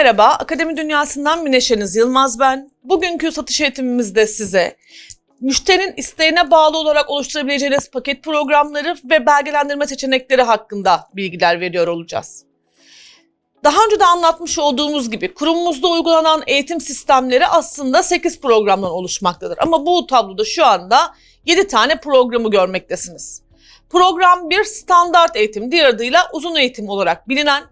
Merhaba, Akademi Dünyası'ndan Mineşeniz Yılmaz ben. Bugünkü satış eğitimimizde size müşterinin isteğine bağlı olarak oluşturabileceğiniz paket programları ve belgelendirme seçenekleri hakkında bilgiler veriyor olacağız. Daha önce de anlatmış olduğumuz gibi kurumumuzda uygulanan eğitim sistemleri aslında 8 programdan oluşmaktadır. Ama bu tabloda şu anda 7 tane programı görmektesiniz. Program 1 standart eğitim, diğer adıyla uzun eğitim olarak bilinen,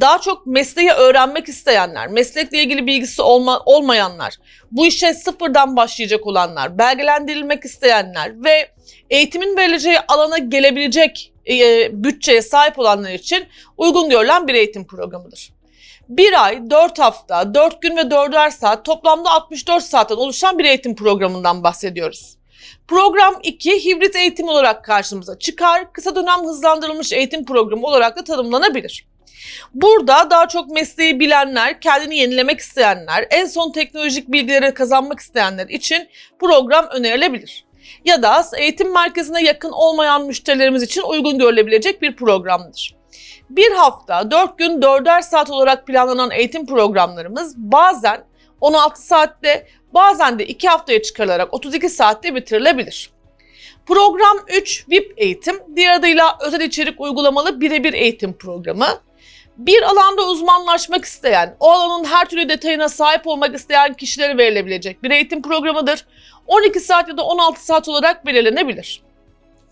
daha çok mesleği öğrenmek isteyenler, meslekle ilgili bilgisi olma, olmayanlar, bu işe sıfırdan başlayacak olanlar, belgelendirilmek isteyenler ve eğitimin verileceği alana gelebilecek e, bütçeye sahip olanlar için uygun görülen bir eğitim programıdır. Bir ay, 4 hafta, 4 gün ve 4'er saat toplamda 64 saatten oluşan bir eğitim programından bahsediyoruz. Program 2 hibrit eğitim olarak karşımıza çıkar, kısa dönem hızlandırılmış eğitim programı olarak da tanımlanabilir. Burada daha çok mesleği bilenler, kendini yenilemek isteyenler, en son teknolojik bilgileri kazanmak isteyenler için program önerilebilir. Ya da eğitim merkezine yakın olmayan müşterilerimiz için uygun görülebilecek bir programdır. Bir hafta, 4 gün, 4'er saat olarak planlanan eğitim programlarımız bazen 16 saatte, bazen de 2 haftaya çıkarılarak 32 saatte bitirilebilir. Program 3 VIP eğitim, diğer adıyla özel içerik uygulamalı birebir eğitim programı. Bir alanda uzmanlaşmak isteyen, o alanın her türlü detayına sahip olmak isteyen kişilere verilebilecek bir eğitim programıdır. 12 saat ya da 16 saat olarak belirlenebilir.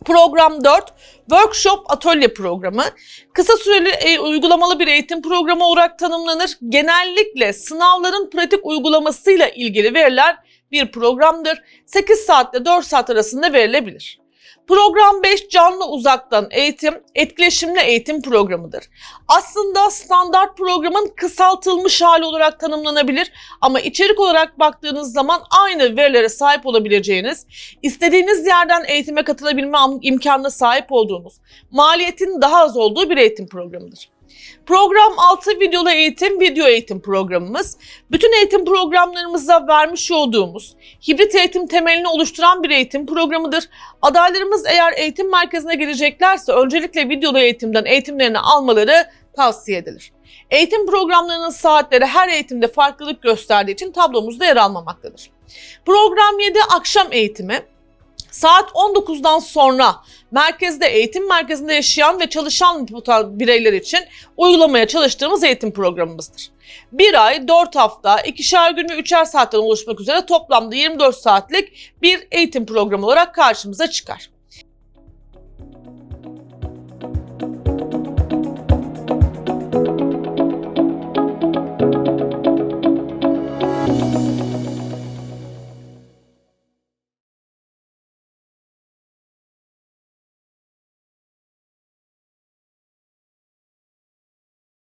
Program 4, Workshop Atölye programı. Kısa süreli e, uygulamalı bir eğitim programı olarak tanımlanır. Genellikle sınavların pratik uygulamasıyla ilgili verilen bir programdır. 8 saatle 4 saat arasında verilebilir. Program 5 canlı uzaktan eğitim, etkileşimli eğitim programıdır. Aslında standart programın kısaltılmış hali olarak tanımlanabilir ama içerik olarak baktığınız zaman aynı verilere sahip olabileceğiniz, istediğiniz yerden eğitime katılabilme imkanına sahip olduğunuz, maliyetin daha az olduğu bir eğitim programıdır. Program 6 videolu eğitim, video eğitim programımız. Bütün eğitim programlarımızda vermiş olduğumuz hibrit eğitim temelini oluşturan bir eğitim programıdır. Adaylarımız eğer eğitim merkezine geleceklerse öncelikle videolu eğitimden eğitimlerini almaları tavsiye edilir. Eğitim programlarının saatleri her eğitimde farklılık gösterdiği için tablomuzda yer almamaktadır. Program 7 akşam eğitimi. Saat 19'dan sonra merkezde eğitim merkezinde yaşayan ve çalışan bireyler için uygulamaya çalıştığımız eğitim programımızdır. Bir ay, 4 hafta, ikişer gün ve üçer saatten oluşmak üzere toplamda 24 saatlik bir eğitim programı olarak karşımıza çıkar.